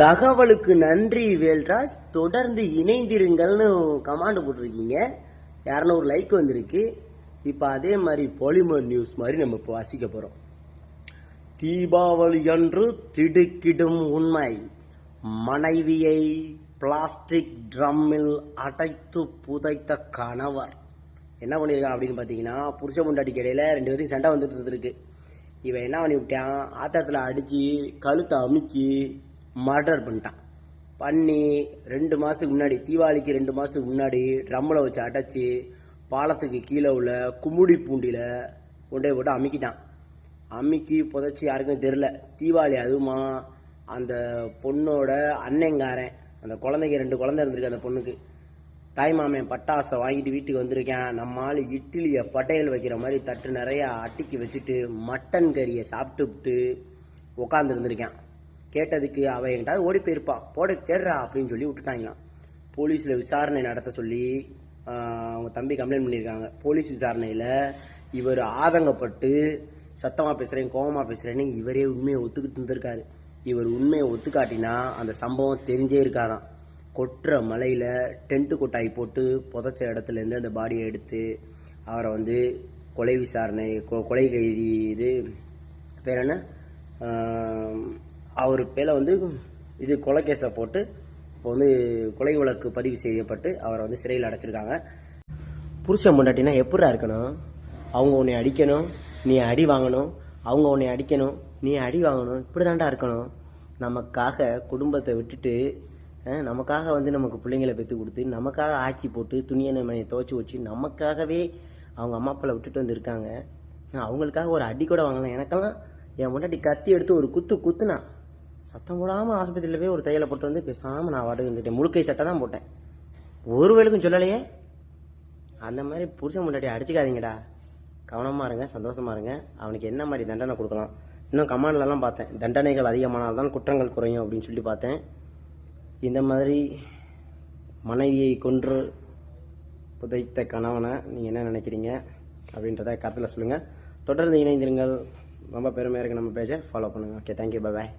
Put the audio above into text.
தகவலுக்கு நன்றி வேல்ராஜ். தொடர்ந்து இணைந்திருங்கள்னு கமாண்ட் போட்டிருக்கீங்க. இரநூறு லைக் வந்திருக்கு. இப்போ அதே மாதிரி பாலிமர் நியூஸ் மாதிரி நம்ம இப்போ வாசிக்க போகிறோம் தீபாவளி அன்று திடுக்கிடும் உண்மை. மனைவியை பிளாஸ்டிக் ட்ரம்மில் அடைத்து புதைத்த கணவர். என்ன பண்ணியிருக்கான் அப்படின்னு பார்த்தீங்கன்னா புருஷ முண்டாட்டிக்கு இடையில ரெண்டு பேர்த்தையும் சண்டை வந்துட்டு இருந்திருக்கு. இவன் என்ன பண்ணி விட்டான் ஆத்திரத்தில் அடித்து கழுத்தை அமுக்கி மர்டர் பண்ணிட்டான். பண்ணி ரெண்டு மாதத்துக்கு முன்னாடி தீபாவளிக்கு ரெண்டு மாதத்துக்கு முன்னாடி ட்ரம்மில் வச்சு அடைச்சி பாலத்துக்கு கீழே உள்ள கும்முடி பூண்டியில் கொண்டே போட்டு அமுக்கிட்டான். அமுக்கி புதைச்சி யாருக்கும் தெரில. தீபாவளி அதுவுமா அந்த பொண்ணோட அண்ணங்காரன் அந்த குழந்தைங்க ரெண்டு குழந்தை இருந்திருக்கு அந்த பொண்ணுக்கு. தாய்மாமன் பட்டாசை வாங்கிட்டு வீட்டுக்கு வந்திருக்கேன். நம்ம ஆள் இட்லியை பட்டையல் வைக்கிற மாதிரி தட்டு நிறையா அட்டிக்கு வச்சுட்டு மட்டன் கறியை சாப்பிட்டுவிட்டு உட்காந்துருந்துருக்கேன் கேட்டதுக்கு அவன் என்கிட்ட ஓடி போயிருப்பா. போட தேடுறா அப்படின்னு சொல்லி விட்டுட்டாங்களாம். போலீஸில் விசாரணை நடத்த சொல்லி அவங்க தம்பி கம்ப்ளைண்ட் பண்ணியிருக்காங்க. போலீஸ் விசாரணையில் இவர் ஆதங்கப்பட்டு சத்தமாக பேசுகிறேன் கோவமாக பேசுகிறேன்னு இவரே உண்மையை ஒத்துக்கிட்டு இருந்திருக்காரு. இவர் உண்மையை ஒத்துக்காட்டினா அந்த சம்பவம் தெரிஞ்சே இருக்காதான். கொட்டுற மலையில் டென்ட்டு கொட்டாய் போட்டு புதைச்ச இடத்துலேருந்து அந்த பாடியை எடுத்து அவரை வந்து கொலை விசாரணை கொ- கொலை கைதி இது பேர் என்ன? அவர் பேரை வந்து இது கொலை கேஸை போட்டு இப்போ வந்து கொலை வழக்கு பதிவு செய்யப்பட்டு அவரை வந்து சிறையில் அடைச்சிருக்காங்க. புருஷன் முண்டாட்டினா எப்படா இருக்கணும்? அவங்க உன்னை அடிக்கணும் நீ அடி வாங்கணும். அவங்க உன்னை அடிக்கணும் நீ அடி வாங்கணும். இப்படி தாண்டா இருக்கணும். நமக்காக குடும்பத்தை விட்டுட்டு நமக்காக வந்து நமக்கு பிள்ளைங்களை பெற்று கொடுத்து நமக்காக ஆட்சி போட்டு துணியை மனையை துவைச்சி வச்சு நமக்காகவே அவங்க அம்மா அப்பாவை விட்டுட்டு வந்திருக்காங்க. அவங்களுக்காக ஒரு அடி கூட வாங்கலாம். எனக்கெல்லாம் என் முன்னாடி கத்தி எடுத்து ஒரு குத்து குத்துனா சத்தம் போடாமல் ஆஸ்பத்திரியில் போய் ஒரு தையலை போட்டு வந்து பேசாமல் நான் வாடகை இருந்துட்டேன். முழுக்கை சட்டை தான் போட்டேன். ஒரு வேலுக்கும் சொல்லலையே. அந்த மாதிரி புருஷன் முன்னாடி அடிச்சுக்காதீங்கடா. கவனமாக இருங்க சந்தோஷமா இருங்க. அவனுக்கு என்ன மாதிரி தண்டனை கொடுக்கலாம்? இன்னும் கமாண்ட்லலாம் பார்த்தேன். தண்டனைகள் அதிகமானால்தான் குற்றங்கள் குறையும் அப்படின்னு சொல்லி பார்த்தேன். இந்த மாதிரி மனைவியை கொன்று புதைத்த கணவனை நீங்கள் என்ன நினைக்கிறீங்க அப்படின்றத கருத்தில் சொல்லுங்கள் தொடர்ந்து இணைந்திருங்கள். ரொம்ப பெருமையாக இருக்குது நம்ம பேஜை. ஃபாலோ பண்ணுங்கள் ஓகே தேங்க்யூ பாய்